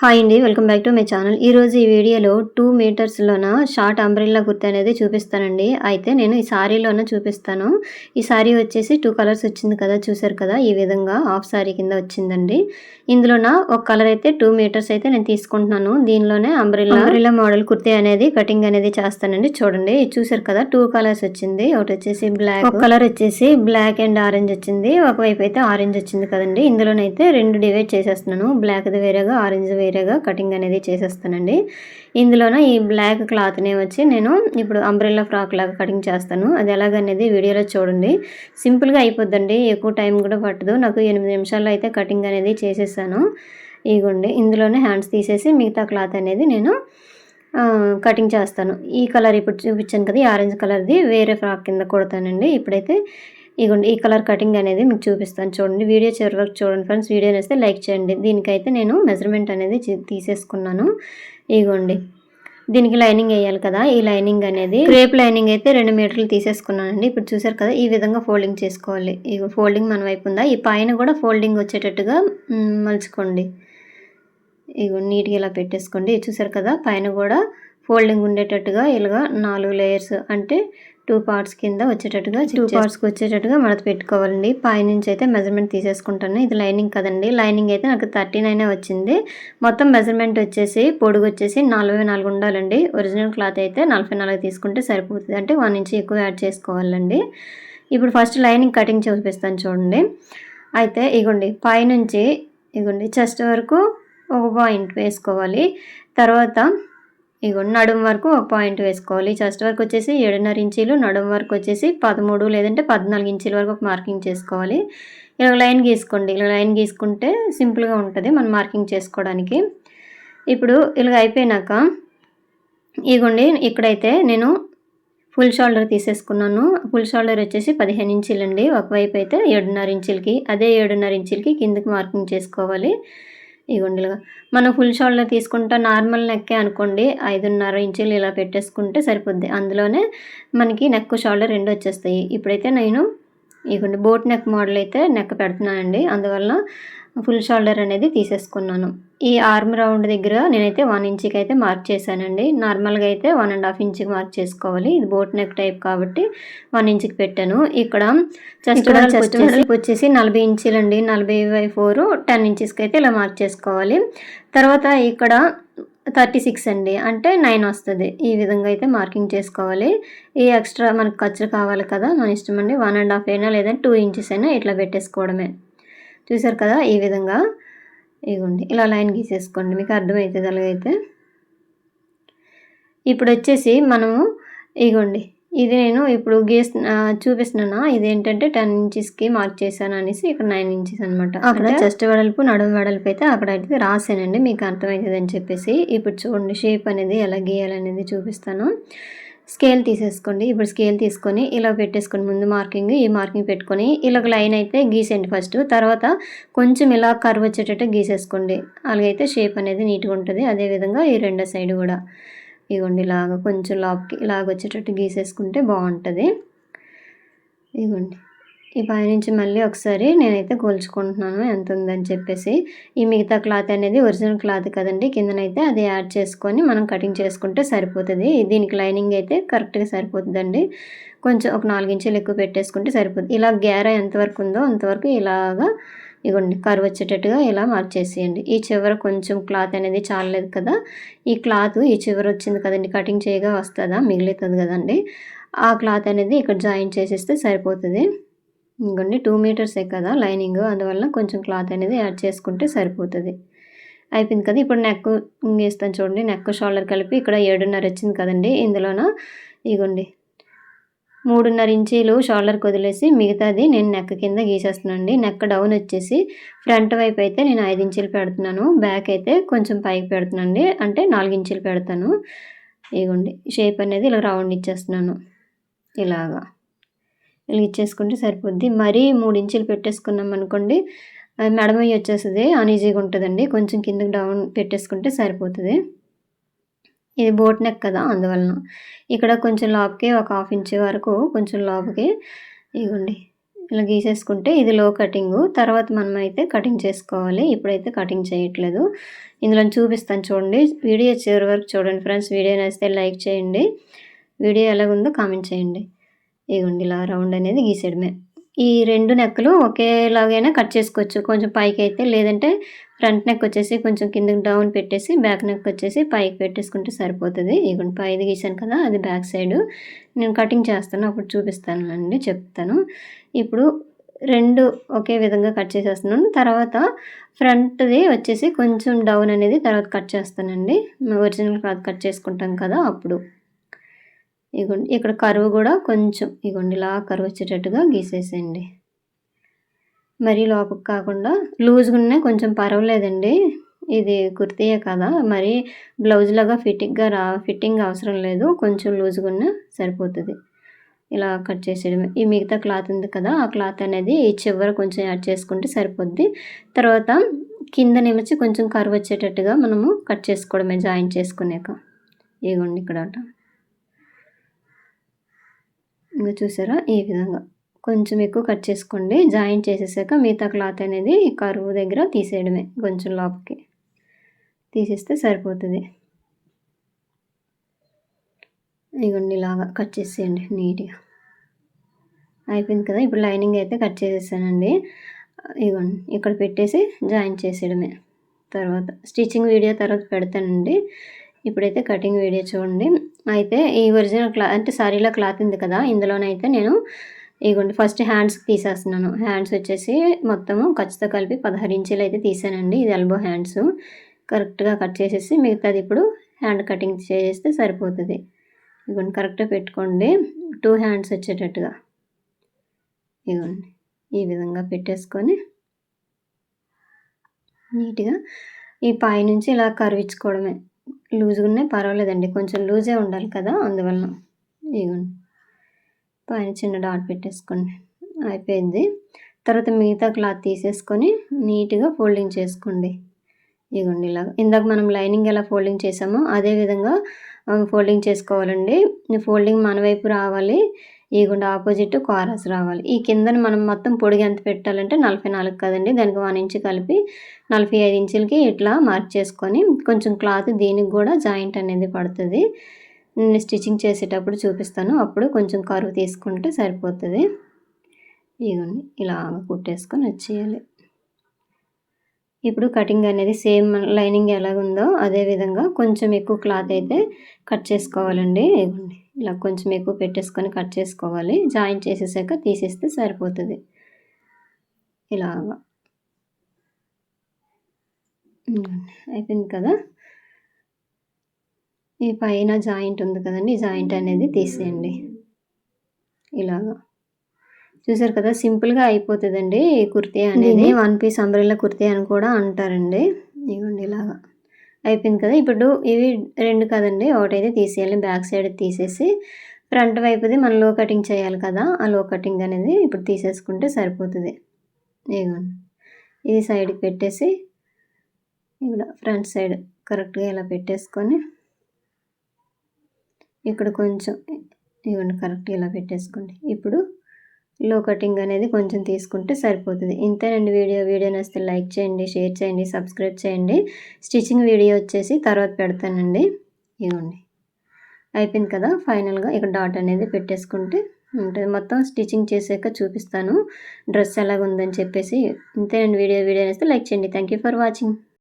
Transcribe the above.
Hi అండి welcome back to my channel ఈరోజు ఈ వీడియోలో టూ మీటర్స్లోన షార్ట్ అంబ్రిల్లా కుర్తి అనేది చూపిస్తానండి. అయితే నేను ఈ సారీలోన చూపిస్తాను. ఈ సారీ వచ్చేసి టూ కలర్స్ వచ్చింది కదా చూసారు కదా? ఈ విధంగా హాఫ్ సారీ కింద వచ్చిందండి. ఇందులోన ఒక కలర్ అయితే టూ మీటర్స్ అయితే నేను తీసుకుంటున్నాను. దీనిలోనే అంబ్రిల్లా అంబ్రిల్లా మోడల్ కుర్తి అనేది కటింగ్ అనేది చేస్తానండి. చూడండి చూసారు కదా? టూ కలర్స్ వచ్చింది. ఒకటి వచ్చేసి బ్లాక్ ఒక కలర్ వచ్చేసి బ్లాక్ అండ్ ఆరెంజ్ వచ్చింది. ఒకవైపు అయితే ఆరెంజ్ వచ్చింది కదండి. ఇందులోనైతే రెండు డివైడ్ చేసేస్తున్నాను. బ్లాక్ది వేరేగా ఆరెంజ్ వేరేగా కటింగ్ అనేది చేసేస్తానండి. ఇందులోన ఈ బ్లాక్ క్లాత్నే వచ్చి నేను ఇప్పుడు అంబ్రెల్లా ఫ్రాక్ లాగా కటింగ్ చేస్తాను. అది ఎలాగనేది వీడియోలో చూడండి. సింపుల్గా అయిపోద్దండి. ఎక్కువ టైం కూడా పట్టదు. నాకు ఎనిమిది నిమిషాల్లో అయితే కటింగ్ అనేది చేసేసాను. ఇగోండి. ఇందులోనే హ్యాండ్స్ తీసేసి మిగతా క్లాత్ అనేది నేను కటింగ్ చేస్తాను. ఈ కలర్ ఇప్పుడు చూపించాను కదా ఈ ఆరెంజ్ కలర్ది వేరే ఫ్రాక్ కింద కొడతానండి. ఇప్పుడైతే ఇగోండి ఈ కలర్ కటింగ్ అనేది మీకు చూపిస్తాను. చూడండి వీడియో చివరి వరకు చూడండి ఫ్రెండ్స్. వీడియో నేస్తే లైక్ చేయండి. దీనికైతే నేను మెజర్మెంట్ అనేది తీసేసుకున్నాను. ఇగోండి దీనికి లైనింగ్ వేయాలి కదా. ఈ లైనింగ్ అనేది క్రేప్ లైనింగ్ అయితే రెండు మీటర్లు తీసేసుకున్నానండి. ఇప్పుడు చూసారు కదా ఈ విధంగా ఫోల్డింగ్ చేసుకోవాలి. ఈ ఫోల్డింగ్ మన వైపు ఉందా? ఈ పైన కూడా ఫోల్డింగ్ వచ్చేటట్టుగా మలుచుకోండి. ఇగో నీట్గా ఇలా పెట్టేసుకోండి. చూసారు కదా పైన కూడా ఫోల్డింగ్ ఉండేటట్టుగా ఇలాగా నాలుగు లేయర్స్ అంటే టూ పార్ట్స్ కింద వచ్చేటట్టుగా టూ పార్ట్స్కి వచ్చేటట్టుగా మడత పెట్టుకోవాలండి. పైనుంచి అయితే మెజర్మెంట్ తీసేసుకుంటాను. ఇది లైనింగ్ కదండి. లైనింగ్ అయితే నాకు థర్టీ నైన్ వచ్చింది. మొత్తం మెజర్మెంట్ వచ్చేసి పొడుగు వచ్చేసి నలభై నాలుగు ఉండాలండి. ఒరిజినల్ క్లాత్ అయితే నలభై నాలుగు తీసుకుంటే సరిపోతుంది. అంటే వన్ ఇంచ్ ఎక్కువ యాడ్ చేసుకోవాలండి. ఇప్పుడు ఫస్ట్ లైనింగ్ కటింగ్ చూపిస్తాను చూడండి. అయితే ఇగోండి పైనుంచి ఇగోండి చెస్ట్ వరకు ఒక పాయింట్ వేసుకోవాలి. తర్వాత ఇగో నడుము వరకు ఒక పాయింట్ వేసుకోవాలి. చెస్ట్ వరకు వచ్చేసి ఏడున్నర ఇంచీలు నడుము వరకు వచ్చేసి పదమూడు లేదంటే పద్నాలుగు ఇంచీల వరకు ఒక మార్కింగ్ చేసుకోవాలి. ఇలా లైన్ గీసుకోండి. ఇలా లైన్ గీసుకుంటే సింపుల్గా ఉంటుంది మనం మార్కింగ్ చేసుకోవడానికి. ఇప్పుడు ఇలాగ అయిపోయినాక ఇగోండి ఇక్కడైతే నేను ఫుల్ షోల్డర్ తీసేసుకున్నాను. ఫుల్ షోల్డర్ వచ్చేసి పదిహేను ఇంచీలండి. ఒకవైపు అయితే ఏడున్నర ఇంచులకి అదే ఏడున్నర ఇంచులకి కిందకి మార్కింగ్ చేసుకోవాలి. ఇగోండిలుగా. మనం ఫుల్ షోల్డర్ తీసుకుంటా నార్మల్ నెక్కే అనుకోండి ఐదున్నర ఇంచులు ఇలా పెట్టేసుకుంటే సరిపోద్ది. అందులోనే మనకి నెక్ షోల్డర్ రెండు వచ్చేస్తాయి. ఇప్పుడైతే నేను ఇదిగోండి బోట్ నెక్ మోడల్ అయితే నెక్ పెడుతున్నానండి. అందువల్ల ఫుల్ షోల్డర్ అనేది తీసేసుకున్నాను. ఈ ఆర్మ్ రౌండ్ దగ్గర నేనైతే వన్ ఇంచ్కి అయితే మార్క్ చేశానండి. నార్మల్గా అయితే వన్ అండ్ హాఫ్ ఇంచ్కి మార్క్ చేసుకోవాలి. ఇది బోట్ నెక్ టైప్ కాబట్టి వన్ ఇంచ్కి పెట్టాను. ఇక్కడ చెస్ట్ చెస్ట్ వచ్చేసి నలభై ఇంచులండి. నలభై బై ఫోర్ టెన్ ఇంచెస్కి అయితే ఇలా మార్క్ చేసుకోవాలి. తర్వాత ఇక్కడ థర్టీ సిక్స్ అండి. అంటే నైన్ వస్తుంది. ఈ విధంగా అయితే మార్కింగ్ చేసుకోవాలి. ఈ ఎక్స్ట్రా మనకు ఖర్చు కావాలి కదా. మన ఇష్టం అండి. వన్ అండ్ హాఫ్ అయినా లేదంటే టూ ఇంచెస్ అయినా ఇట్లా పెట్టేసుకోవడమే. చూసారు కదా ఈ విధంగా? ఇగోండి ఇలా లైన్ గీసేసుకోండి మీకు అర్థమవుతుంది అలాగైతే ఇప్పుడు వచ్చేసి మనము ఇగోండి ఇది నేను ఇప్పుడు గీస్ చూపిస్తున్నాను? ఇది ఏంటంటే టెన్ ఇంచెస్కి మార్క్ చేశాను అనేసి ఇక్కడ నైన్ ఇంచెస్ అనమాట అక్కడ చెస్ట్ వెడల్పు నడుము వెడల్పు అయితే అక్కడ అయితే రాసానండి మీకు అర్థమవుతుంది అని చెప్పేసి. ఇప్పుడు చూడండి షేప్ అనేది ఎలా గీయాలనేది చూపిస్తాను. స్కేల్ తీసేసుకోండి. ఇప్పుడు స్కేల్ తీసుకొని ఇలా పెట్టేసుకొని ముందు మార్కింగ్ ఈ మార్కింగ్ పెట్టుకొని ఇలా లైన్ అయితే గీసేయండి ఫస్ట్. తర్వాత కొంచెం ఇలా కర్వ్ వచ్చేటట్టు గీసేసుకోండి. అలాగైతే షేప్ అనేది నీట్గా ఉంటుంది. అదేవిధంగా ఈ రెండో సైడ్ కూడా ఇగోండి ఇలాగ కొంచెం లాప్కి ఇలాగ వచ్చేటట్టు గీసేసుకుంటే బాగుంటుంది. ఇగోండి. ఈ పైనుంచి మళ్ళీ ఒకసారి నేనైతే కోల్చుకుంటున్నాను ఎంత ఉందని చెప్పేసి. ఈ మిగతా క్లాత్ అనేది ఒరిజినల్ క్లాత్ కదండి కిందనైతే అది యాడ్ చేసుకొని మనం కటింగ్ చేసుకుంటే సరిపోతుంది. దీనికి లైనింగ్ అయితే కరెక్ట్గా సరిపోతుందండి. కొంచెం ఒక నాలుగు ఇంచులు ఎక్కువ పెట్టేసుకుంటే సరిపోతుంది. ఇలా గ్యారా ఎంతవరకు ఉందో అంతవరకు ఇలాగా ఇగోండి కరువు వచ్చేటట్టుగా ఇలా మార్చేసేయండి ఈ చివర కొంచెం క్లాత్ అనేది చాలలేదు కదా ఈ క్లాత్ ఈ చివర వచ్చింది కదండి కటింగ్ చేయగా వస్తుందా మిగులుతుంది కదండి. ఆ క్లాత్ అనేది ఇక్కడ జాయిన్ చేసేస్తే సరిపోతుంది. ఇంకొన్ని టూ మీటర్సే కదా లైనింగ్ అందువల్ల కొంచెం క్లాత్ అనేది యాడ్ చేసుకుంటే సరిపోతుంది. అయిపోయింది కదా ఇప్పుడు నెక్ వేస్తాను చూడండి నెక్ షోల్డర్ కలిపి ఇక్కడ ఏడున్నర వచ్చింది కదండి ఇందులోన ఇగోండి మూడున్నర ఇంచీలు షోల్డర్కి వదిలేసి మిగతాది నేను నెక్ కింద గీసేస్తున్నానండి. నెక్ డౌన్ వచ్చేసి ఫ్రంట్ వైపు అయితే నేను ఐదు ఇంచీలు పెడుతున్నాను బ్యాక్ అయితే కొంచెం పైకి పెడుతున్నానండి అంటే నాలుగు ఇంచీలు పెడతాను. ఇగోండి షేప్ అనేది ఇలా రౌండ్ ఇచ్చేస్తున్నాను ఇలాగా. ఇలా ఇచ్చేసుకుంటే సరిపోద్ది. మరీ మూడు ఇంచులు పెట్టేసుకున్నాం అనుకోండి మెడమయ్యి వచ్చేస్తుంది అన్ఈజీగా ఉంటుందండి. కొంచెం కిందకి డౌన్ పెట్టేసుకుంటే సరిపోతుంది. ఇది బోట్ నెక్ కదా అందువలన. ఇక్కడ కొంచెం లోపకి ఒక హాఫ్ ఇంచ్ వరకు కొంచెం లోపకి ఇగోండి ఇలా గీసేసుకుంటే ఇది లో కటింగ్ తర్వాత మనం అయితే కటింగ్ చేసుకోవాలి. ఇప్పుడైతే కటింగ్ చేయట్లేదు. ఇందులో చూపిస్తాను చూడండి. వీడియో చివరి వరకు చూడండి ఫ్రెండ్స్. వీడియో నచ్చితే లైక్ చేయండి. వీడియో ఎలాగుందో కామెంట్ చేయండి. ఇగోండి ఇలా రౌండ్ అనేది గీసేయడమే. ఈ రెండు నెక్కలు ఒకేలాగైనా కట్ చేసుకోవచ్చు. కొంచెం పైకి అయితే లేదంటే ఫ్రంట్ నెక్ వచ్చేసి కొంచెం కిందకి డౌన్ పెట్టేసి బ్యాక్ నెక్ వచ్చేసి పైకి పెట్టేసుకుంటే సరిపోతుంది. ఇగోండి పైది గీసాను కదా అది బ్యాక్ సైడ్. నేను కటింగ్ చేస్తాను అప్పుడు చూపిస్తాను అండి చెప్తాను. ఇప్పుడు రెండు ఒకే విధంగా కట్ చేసేస్తున్నాను. తర్వాత ఫ్రంట్ది వచ్చేసి కొంచెం డౌన్ అనేది తర్వాత కట్ చేస్తానండి. ఒరిజినల్ క్లాత్ కట్ చేసుకుంటాం కదా అప్పుడు. ఇగోండి ఇక్కడ కరువు కూడా కొంచెం ఇగోండి ఇలా కరువు వచ్చేటట్టుగా గీసేసేయండి. మరీ లోపలికి కాకుండా లూజ్గా కొంచెం పర్వాలేదండి. ఇది కుర్తీయే కదా మరి బ్లౌజ్ లాగా ఫిట్టింగ్గా రా ఫిట్టింగ్ అవసరం లేదు కొంచెం లూజ్గా ఉన్న సరిపోతుంది. ఇలా కట్ చేసేయడమే. ఈ మిగతా క్లాత్ ఉంది కదా ఆ క్లాత్ అనేది ఈ చివర కొంచెం యాడ్ చేసుకుంటే సరిపోద్ది. తర్వాత కింద నిమిచి కొంచెం కరువు వచ్చేటట్టుగా మనము కట్ చేసుకోవడమే జాయింట్ చేసుకునేక. ఇగోండి ఇక్కడ ఇంకా చూసారా? ఈ విధంగా. కొంచెం ఎక్కువ కట్ చేసుకోండి. జాయింట్ చేసేసాక మిగతా క్లాత్ అనేది కరువు దగ్గర తీసేయడమే కొంచెం లోపలికి. తీసేస్తే సరిపోతుంది. ఇగోండి ఇలాగా కట్ చేసేయండి నీట్గా. అయిపోయింది కదా? ఇప్పుడు లైనింగ్ అయితే కట్ చేసేసానండి. ఇగోండి ఇక్కడ పెట్టేసి జాయిన్ చేసేయడమే. తర్వాత స్టిచ్చింగ్ వీడియో తర్వాత పెడతానండి. ఇప్పుడైతే కటింగ్ వీడియో చూడండి. అయితే ఈ ఒరిజినల్ క్లాత్ అంటే సారీలో క్లాత్ ఉంది కదా ఇందులోనైతే నేను ఇగోండి ఫస్ట్ హ్యాండ్స్కి తీసేస్తున్నాను. హ్యాండ్స్ వచ్చేసి మొత్తము ఖచ్చితంగా కలిపి పదహారు ఇంచులు అయితే తీసానండి ఇది ఎల్బో హ్యాండ్స్. కరెక్ట్గా కట్ చేసేసి మిగతాది ఇప్పుడు హ్యాండ్ కటింగ్ చేస్తే సరిపోతుంది. ఇగోండి కరెక్ట్గా పెట్టుకోండి టూ హ్యాండ్స్ వచ్చేటట్టుగా. ఇగోండి ఈ విధంగా పెట్టేసుకొని నీట్గా ఈ పైనుంచి ఇలా కరివించుకోవడమే. లూజ్గా ఉన్నాయి. పర్వాలేదండి. కొంచెం లూజే ఉండాలి కదా అందువలన. ఇగోండి పైన చిన్న డాట్ పెట్టేసుకోండి. అయిపోయింది. తర్వాత మిగతా క్లాత్ తీసేసుకొని నీట్గా ఫోల్డింగ్ చేసుకోండి. ఇగోండి ఇలా. ఇందాక మనం లైనింగ్ ఎలా ఫోల్డింగ్ చేసామో అదే విధంగా ఫోల్డింగ్ చేసుకోవాలండి. ఫోల్డింగ్ మన వైపు రావాలి. ఇగోండి ఆపోజిట్ కారస్ రావాలి. ఈ కిందన మనం మొత్తం పొడిగి ఎంత పెట్టాలంటే నలభై నాలుగు కదండి. దానికి వన్ ఇంచ్ కలిపి నలభై ఐదు ఇంచులకి ఇట్లా మార్క్ చేసుకొని కొంచెం క్లాత్ దీనికి కూడా జాయింట్ అనేది పడుతుంది. నేను స్టిచ్చింగ్ చేసేటప్పుడు చూపిస్తాను. అప్పుడు కొంచెం కరువు తీసుకుంటే సరిపోతుంది. ఇదిగోండి ఇలా కుట్టేసుకొని వచ్చేయాలి. ఇప్పుడు కటింగ్ అనేది సేమ్ లైనింగ్ ఎలాగుందో అదే విధంగా కొంచెం ఎక్కువ క్లాత్ అయితే కట్ చేసుకోవాలండి. ఇదిగోండి ఇలా కొంచెం ఎక్కువ పెట్టేసుకొని కట్ చేసుకోవాలి. జాయింట్ చేసేసాక తీసేస్తే సరిపోతుంది. ఇలాగా. అయిపోయింది కదా? ఈ పైన జాయింట్ ఉంది కదండి జాయింట్ అనేది తీసేయండి. ఇలాగా. చూసారు కదా సింపుల్గా అయిపోతుందండి ఈ కుర్తీ అనేది. వన్ పీస్ అంబ్రెల్లా కుర్తీ అని కూడా అంటారండి. ఇవ్వండి ఇలాగా. అయిపోయింది కదా? ఇప్పుడు ఇవి రెండు కదండి ఒకటైతే తీసేయాలి బ్యాక్ సైడ్ తీసేసి ఫ్రంట్ వైపుది మనం లో కటింగ్ చేయాలి కదా ఆ లో కటింగ్ అనేది ఇప్పుడు తీసేసుకుంటే సరిపోతుంది. ఇదిగోండి. ఇది సైడ్కి పెట్టేసి ఇక్కడ ఫ్రంట్ సైడ్ కరెక్ట్గా ఇలా పెట్టేసుకొని ఇక్కడ కొంచెం ఇవ్వండి కరెక్ట్ ఇలా పెట్టేసుకోండి. ఇప్పుడు లో కటింగ్ అనేది కొంచెం తీసుకుంటే సరిపోతుంది. ఇంతేనండి వీడియో వీడియో నచ్చితే లైక్ చేయండి షేర్ చేయండి సబ్స్క్రైబ్ చేయండి. స్టిచ్చింగ్ వీడియో వచ్చేసి తర్వాత పెడతానండి. ఇవ్వండి. అయిపోయింది కదా? ఫైనల్గా ఇక్కడ డాట్ అనేది పెట్టేసుకుంటే ఉంటుంది. మొత్తం స్టిచ్చింగ్ చేసాక చూపిస్తాను. డ్రెస్ ఎలాగుందని చెప్పేసి ఇంతేనండి వీడియో వీడియో నచ్చితే లైక్ చేయండి. Thank for watching.